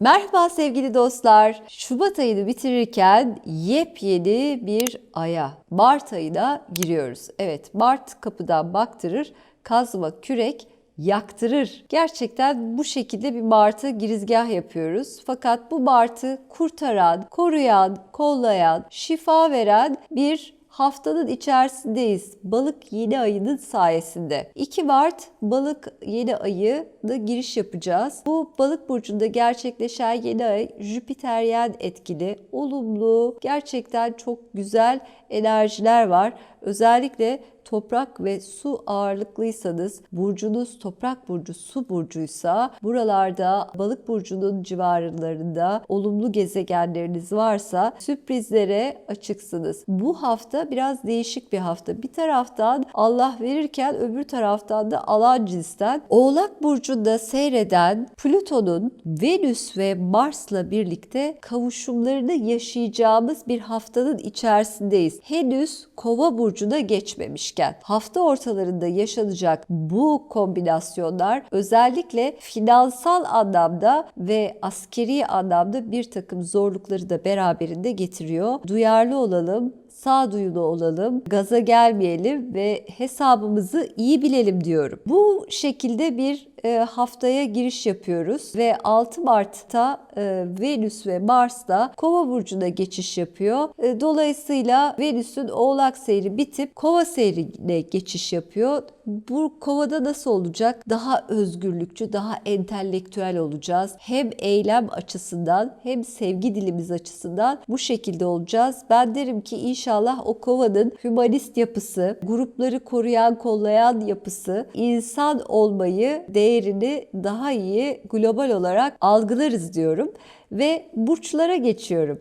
Merhaba sevgili dostlar. Şubat ayını bitirirken yepyeni bir aya, Mart ayına giriyoruz. Evet, Mart kapıdan baktırır, kazma kürek yaktırır. Gerçekten bu şekilde bir Mart'ı girizgah yapıyoruz. Fakat bu Mart'ı kurtaran, koruyan, kollayan, şifa veren bir haftanın içerisindeyiz. Balık yeni ayının sayesinde. 2 Mart balık yeni ayı da giriş yapacağız. Bu balık burcunda gerçekleşen yeni ay Jüpiteryen etkili, olumlu, gerçekten çok güzel enerjiler var. Özellikle toprak ve su ağırlıklıysanız, burcunuz toprak burcu, su burcuysa buralarda balık burcunun civarlarında olumlu gezegenleriniz varsa sürprizlere açıksınız. Bu hafta biraz değişik bir hafta. Bir taraftan Allah verirken öbür taraftan da alan cinsten Oğlak burcunda seyreden Plüton'un Venüs ve Mars'la birlikte kavuşumlarını yaşayacağımız bir haftanın içerisindeyiz. Henüz Kova burcuna geçmemiş geçmişken hafta ortalarında yaşanacak bu kombinasyonlar özellikle finansal anlamda ve askeri anlamda bir takım zorlukları da beraberinde getiriyor. Duyarlı olalım, sağduyulu olalım, gaza gelmeyelim ve hesabımızı iyi bilelim diyorum. Bu şekilde bir haftaya giriş yapıyoruz ve 6 Mart'ta e, Venüs ve Mars da Kova burcuna geçiş yapıyor. E, dolayısıyla Venüs'ün Oğlak seyri bitip Kova seyrine geçiş yapıyor. Bu Kova'da nasıl olacak? Daha özgürlükçü, daha entelektüel olacağız. Hem eylem açısından hem sevgi dilimiz açısından bu şekilde olacağız. Ben derim ki inşallah o Kova'nın hümanist yapısı, grupları koruyan, kollayan yapısı, insan olmayı, değerini daha iyi global olarak algılarız diyorum ve burçlara geçiyorum.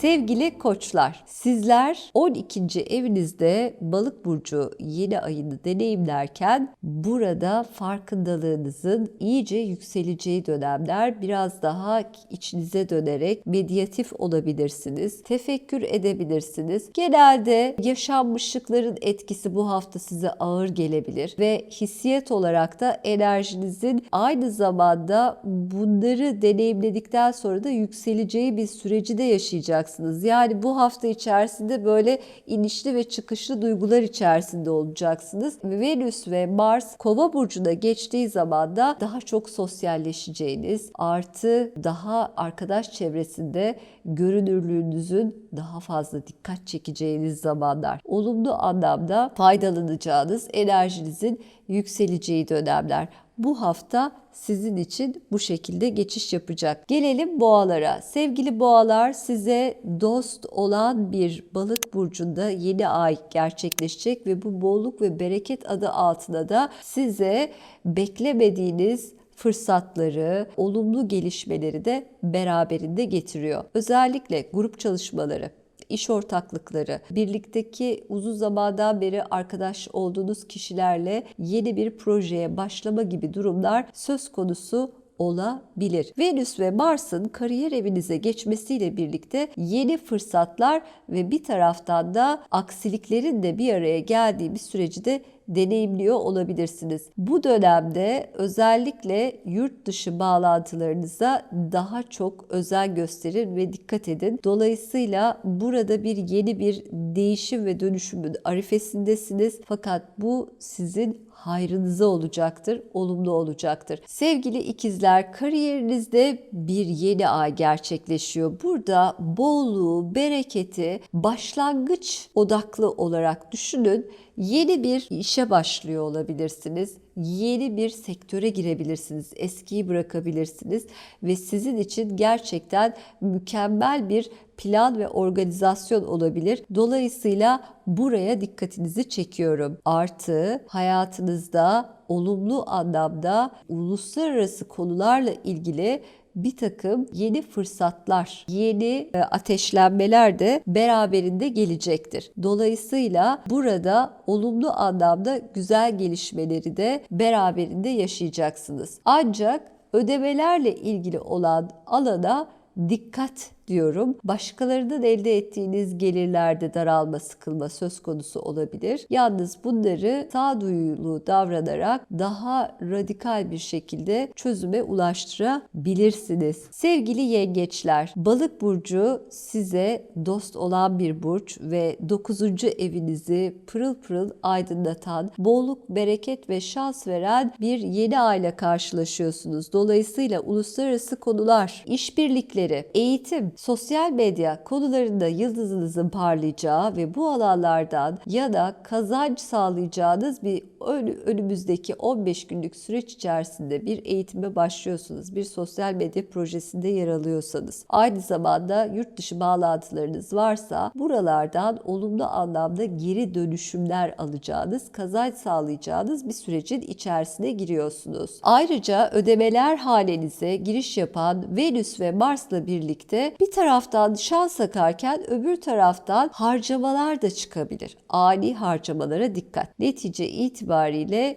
Sevgili koçlar, sizler 12. evinizde balık burcu yeni ayını deneyimlerken burada farkındalığınızın iyice yükseleceği dönemler biraz daha içinize dönerek medyatif olabilirsiniz. Tefekkür edebilirsiniz. Genelde yaşanmışlıkların etkisi bu hafta size ağır gelebilir ve hissiyet olarak da enerjinizin aynı zamanda bunları deneyimledikten sonra da yükseleceği bir süreci de yaşayacaksınız olacaksınız. Yani bu hafta içerisinde böyle inişli ve çıkışlı duygular içerisinde olacaksınız. Venüs ve Mars Kova burcuna geçtiği zaman da daha çok sosyalleşeceğiniz, artı daha arkadaş çevresinde görünürlüğünüzün daha fazla dikkat çekeceğiniz zamanlar. Olumlu anlamda faydalanacağınız, enerjinizin yükseleceği dönemler bu hafta sizin için bu şekilde geçiş yapacak. Gelelim boğalara. Sevgili boğalar size dost olan bir balık burcunda yeni ay gerçekleşecek ve bu bolluk ve bereket adı altında da size beklemediğiniz fırsatları, olumlu gelişmeleri de beraberinde getiriyor. Özellikle grup çalışmaları, iş ortaklıkları, birlikteki uzun zamandan beri arkadaş olduğunuz kişilerle yeni bir projeye başlama gibi durumlar söz konusu olabilir. Venüs ve Mars'ın kariyer evinize geçmesiyle birlikte yeni fırsatlar ve bir taraftan da aksiliklerin de bir araya geldiği bir süreci de deneyimliyor olabilirsiniz. Bu dönemde özellikle yurt dışı bağlantılarınıza daha çok özen gösterin ve dikkat edin. Dolayısıyla burada bir yeni bir değişim ve dönüşümün arifesindesiniz. Fakat bu sizin hayrınıza olacaktır, olumlu olacaktır. Sevgili ikizler, kariyerinizde bir yeni ay gerçekleşiyor. Burada bolluğu, bereketi başlangıç odaklı olarak düşünün Yeni bir işe başlıyor olabilirsiniz. Yeni bir sektöre girebilirsiniz. Eskiyi bırakabilirsiniz ve sizin için gerçekten mükemmel bir plan ve organizasyon olabilir. Dolayısıyla buraya dikkatinizi çekiyorum. Artı hayatınızda olumlu anlamda uluslararası konularla ilgili bir takım yeni fırsatlar, yeni e, ateşlenmeler de beraberinde gelecektir. Dolayısıyla burada olumlu anlamda güzel gelişmeleri de beraberinde yaşayacaksınız. Ancak ödemelerle ilgili olan alana dikkat diyorum. Başkalarından elde ettiğiniz gelirlerde daralma, sıkılma söz konusu olabilir. Yalnız bunları sağduyulu davranarak daha radikal bir şekilde çözüme ulaştırabilirsiniz. Sevgili yengeçler, balık burcu size dost olan bir burç ve 9. evinizi pırıl pırıl aydınlatan, bolluk, bereket ve şans veren bir yeni aile karşılaşıyorsunuz. Dolayısıyla uluslararası konular, işbirlikleri, eğitim, sosyal medya konularında yıldızınızın parlayacağı ve bu alanlardan ya da kazanç sağlayacağınız bir önümüzdeki 15 günlük süreç içerisinde bir eğitime başlıyorsunuz. Bir sosyal medya projesinde yer alıyorsanız. Aynı zamanda yurt dışı bağlantılarınız varsa buralardan olumlu anlamda geri dönüşümler alacağınız, kazanç sağlayacağınız bir sürecin içerisine giriyorsunuz. Ayrıca ödemeler hanenize giriş yapan Venüs ve Mars'la birlikte bir taraftan şans akarken öbür taraftan harcamalar da çıkabilir. Ani harcamalara dikkat. Netice itibariyle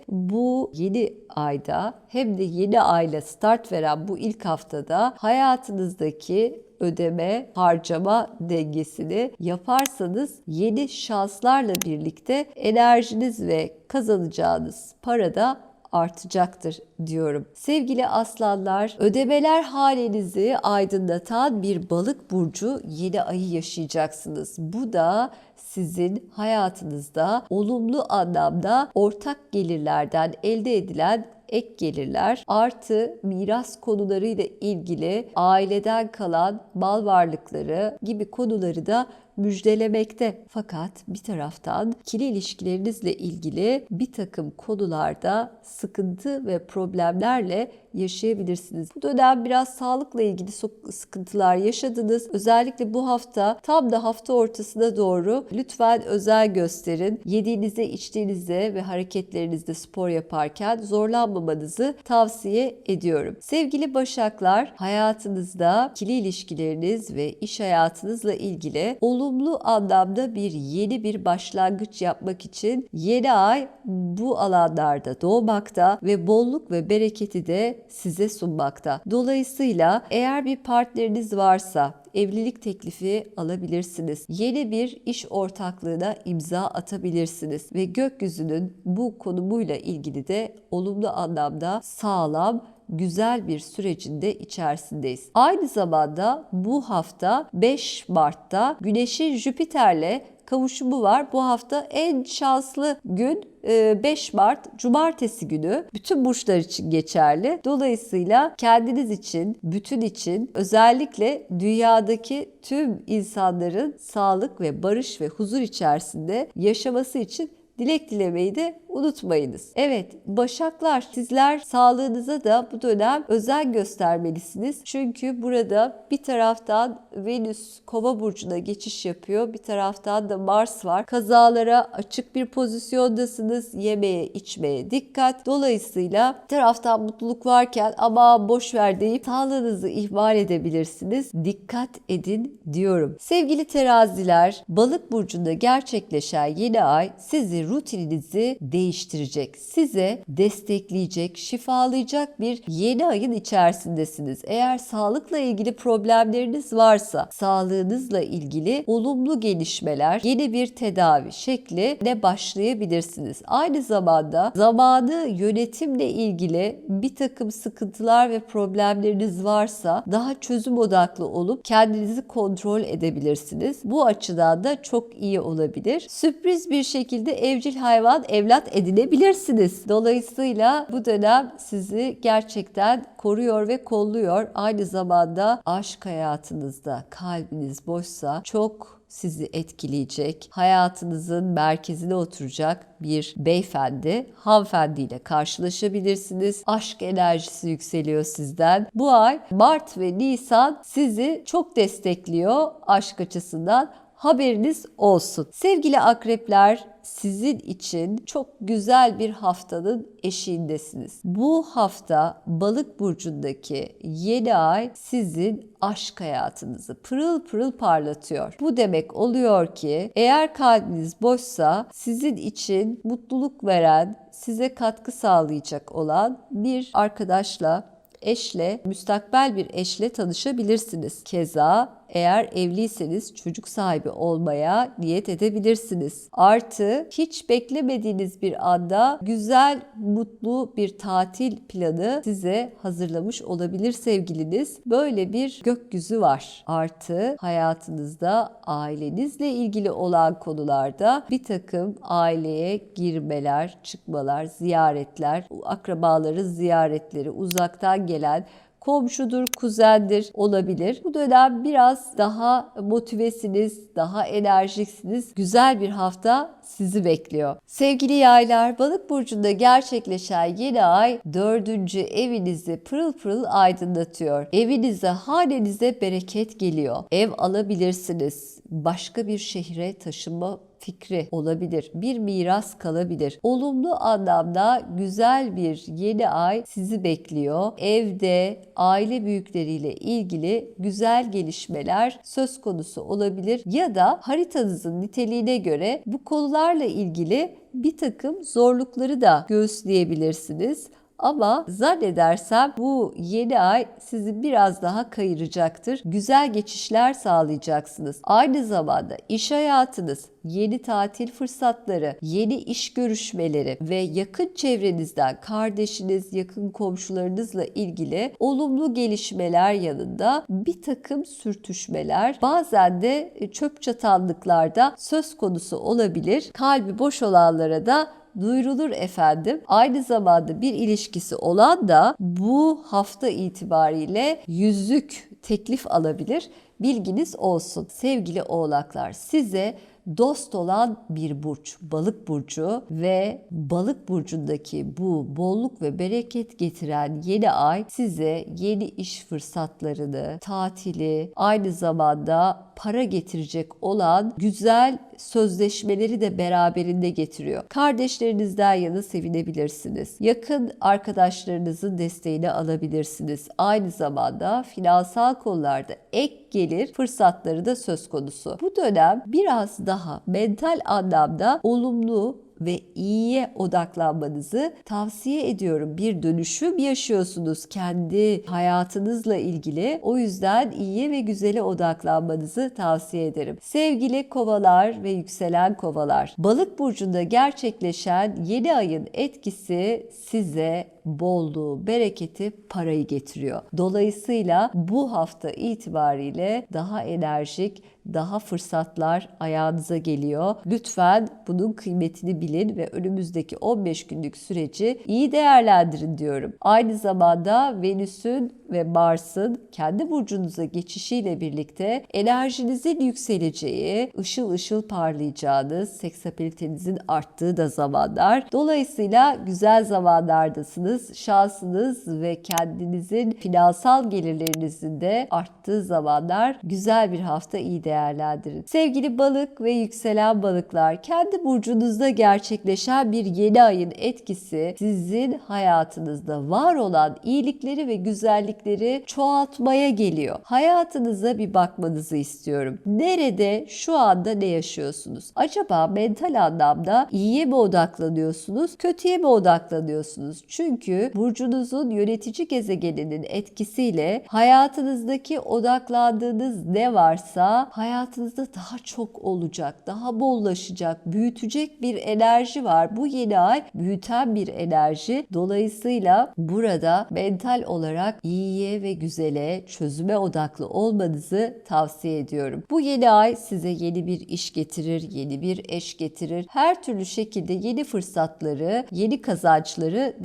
bu yeni ayda hem de yeni ayla start veren bu ilk haftada hayatınızdaki ödeme, harcama dengesini yaparsanız yeni şanslarla birlikte enerjiniz ve kazanacağınız para da artacaktır diyorum. Sevgili aslanlar, ödemeler halinizi aydınlatan bir balık burcu yeni ayı yaşayacaksınız. Bu da sizin hayatınızda olumlu anlamda ortak gelirlerden elde edilen ek gelirler. Artı miras konularıyla ilgili aileden kalan mal varlıkları gibi konuları da müjdelemekte. Fakat bir taraftan ikili ilişkilerinizle ilgili bir takım konularda sıkıntı ve problemlerle yaşayabilirsiniz. Bu dönem biraz sağlıkla ilgili sıkıntılar yaşadınız. Özellikle bu hafta tam da hafta ortasına doğru lütfen özel gösterin. Yediğinize, içtiğinize ve hareketlerinizde spor yaparken zorlanmamanızı tavsiye ediyorum. Sevgili Başaklar, hayatınızda ikili ilişkileriniz ve iş hayatınızla ilgili olumlu anlamda bir yeni bir başlangıç yapmak için yeni ay bu alanlarda doğmakta ve bolluk ve bereketi de size sunmakta. Dolayısıyla eğer bir partneriniz varsa evlilik teklifi alabilirsiniz. Yeni bir iş ortaklığına imza atabilirsiniz ve gökyüzünün bu konumuyla ilgili de olumlu anlamda sağlam güzel bir sürecinde içerisindeyiz. Aynı zamanda bu hafta 5 Mart'ta Güneş'in Jüpiter'le kavuşumu var. Bu hafta en şanslı gün 5 e, Mart Cumartesi günü bütün burçlar için geçerli. Dolayısıyla kendiniz için, bütün için özellikle dünyadaki tüm insanların sağlık ve barış ve huzur içerisinde yaşaması için dilek dilemeyi de unutmayınız. Evet Başaklar sizler sağlığınıza da bu dönem özen göstermelisiniz. Çünkü burada bir taraftan Venüs Kova burcuna geçiş yapıyor. Bir taraftan da Mars var. Kazalara açık bir pozisyondasınız. Yemeye, içmeye dikkat. Dolayısıyla bir taraftan mutluluk varken ama boş ver deyip sağlığınızı ihmal edebilirsiniz. Dikkat edin diyorum. Sevgili teraziler, balık burcunda gerçekleşen yeni ay sizi rutininizi değiştirecek, size destekleyecek, şifalayacak bir yeni ayın içerisindesiniz. Eğer sağlıkla ilgili problemleriniz varsa, sağlığınızla ilgili olumlu gelişmeler, yeni bir tedavi şekli ne başlayabilirsiniz. Aynı zamanda zamanı yönetimle ilgili bir takım sıkıntılar ve problemleriniz varsa daha çözüm odaklı olup kendinizi kontrol edebilirsiniz. Bu açıdan da çok iyi olabilir. Sürpriz bir şekilde evcil hayvan evlat edinebilirsiniz. Dolayısıyla bu dönem sizi gerçekten koruyor ve kolluyor. Aynı zamanda aşk hayatınızda kalbiniz boşsa çok sizi etkileyecek, hayatınızın merkezine oturacak bir beyefendi, hanımefendiyle karşılaşabilirsiniz. Aşk enerjisi yükseliyor sizden. Bu ay Mart ve Nisan sizi çok destekliyor aşk açısından haberiniz olsun. Sevgili akrepler sizin için çok güzel bir haftanın eşiğindesiniz. Bu hafta balık burcundaki yeni ay sizin aşk hayatınızı pırıl pırıl parlatıyor. Bu demek oluyor ki eğer kalbiniz boşsa sizin için mutluluk veren, size katkı sağlayacak olan bir arkadaşla eşle, müstakbel bir eşle tanışabilirsiniz. Keza eğer evliyseniz çocuk sahibi olmaya niyet edebilirsiniz. Artı hiç beklemediğiniz bir anda güzel, mutlu bir tatil planı size hazırlamış olabilir sevgiliniz. Böyle bir gökyüzü var. Artı hayatınızda ailenizle ilgili olan konularda bir takım aileye girmeler, çıkmalar, ziyaretler, akrabaların ziyaretleri, uzaktan gelen komşudur, kuzendir olabilir. Bu dönem biraz daha motivesiniz, daha enerjiksiniz. Güzel bir hafta sizi bekliyor. Sevgili yaylar, balık burcunda gerçekleşen yeni ay dördüncü evinizi pırıl pırıl aydınlatıyor. Evinize, hanenize bereket geliyor. Ev alabilirsiniz. Başka bir şehre taşınma fikri olabilir. Bir miras kalabilir. Olumlu anlamda güzel bir yeni ay sizi bekliyor. Evde aile büyükleriyle ilgili güzel gelişmeler söz konusu olabilir ya da haritanızın niteliğine göre bu konularla ilgili bir takım zorlukları da göğüsleyebilirsiniz. Ama zannedersem bu yeni ay sizi biraz daha kayıracaktır. Güzel geçişler sağlayacaksınız. Aynı zamanda iş hayatınız, yeni tatil fırsatları, yeni iş görüşmeleri ve yakın çevrenizden kardeşiniz, yakın komşularınızla ilgili olumlu gelişmeler yanında bir takım sürtüşmeler, bazen de çöp çatanlıklarda söz konusu olabilir. Kalbi boş olanlara da duyurulur efendim. Aynı zamanda bir ilişkisi olan da bu hafta itibariyle yüzük teklif alabilir. Bilginiz olsun. Sevgili oğlaklar size dost olan bir burç, balık burcu ve balık burcundaki bu bolluk ve bereket getiren yeni ay size yeni iş fırsatlarını, tatili, aynı zamanda para getirecek olan güzel sözleşmeleri de beraberinde getiriyor. Kardeşlerinizden yana sevinebilirsiniz. Yakın arkadaşlarınızın desteğini alabilirsiniz. Aynı zamanda finansal konularda ek gelir fırsatları da söz konusu. Bu dönem biraz daha mental anlamda olumlu ve iyiye odaklanmanızı tavsiye ediyorum. Bir dönüşüm yaşıyorsunuz kendi hayatınızla ilgili. O yüzden iyiye ve güzele odaklanmanızı tavsiye ederim. Sevgili kovalar ve yükselen kovalar, balık burcunda gerçekleşen yeni ayın etkisi size bolluğu, bereketi, parayı getiriyor. Dolayısıyla bu hafta itibariyle daha enerjik, daha fırsatlar ayağınıza geliyor. Lütfen bunun kıymetini bilin ve önümüzdeki 15 günlük süreci iyi değerlendirin diyorum. Aynı zamanda Venüs'ün ve Mars'ın kendi burcunuza geçişiyle birlikte enerjinizin yükseleceği, ışıl ışıl parlayacağınız, seksapilitenizin arttığı da zamanlar. Dolayısıyla güzel zamanlardasınız. Şansınız ve kendinizin finansal gelirlerinizin de arttığı zamanlar güzel bir hafta iyi değerlendirin. Sevgili balık ve yükselen balıklar, kendi burcunuzda gerçekleşen bir yeni ayın etkisi sizin hayatınızda var olan iyilikleri ve güzellikleri çoğaltmaya geliyor. Hayatınıza bir bakmanızı istiyorum. Nerede şu anda ne yaşıyorsunuz? Acaba mental anlamda iyiye mi odaklanıyorsunuz, kötüye mi odaklanıyorsunuz? Çünkü burcunuzun yönetici gezegeninin etkisiyle hayatınızdaki odaklandığınız ne varsa hayatınızda daha çok olacak, daha bollaşacak, büyütecek bir enerji var. Bu yeni ay büyüten bir enerji. Dolayısıyla burada mental olarak iyiye ve güzele, çözüme odaklı olmanızı tavsiye ediyorum. Bu yeni ay size yeni bir iş getirir, yeni bir eş getirir. Her türlü şekilde yeni fırsatları, yeni kazançları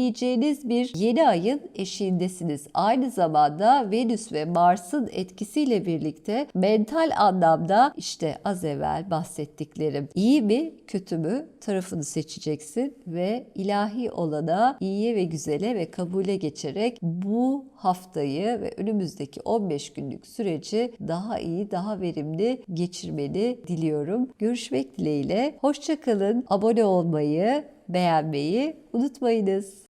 deneyimleyeceğiniz bir yeni ayın eşiğindesiniz. Aynı zamanda Venüs ve Mars'ın etkisiyle birlikte mental anlamda işte az evvel bahsettiklerim iyi mi kötü mü tarafını seçeceksin ve ilahi olana iyiye ve güzele ve kabule geçerek bu haftayı ve önümüzdeki 15 günlük süreci daha iyi, daha verimli geçirmeni diliyorum. Görüşmek dileğiyle. Hoşçakalın. Abone olmayı, beğenmeyi unutmayınız.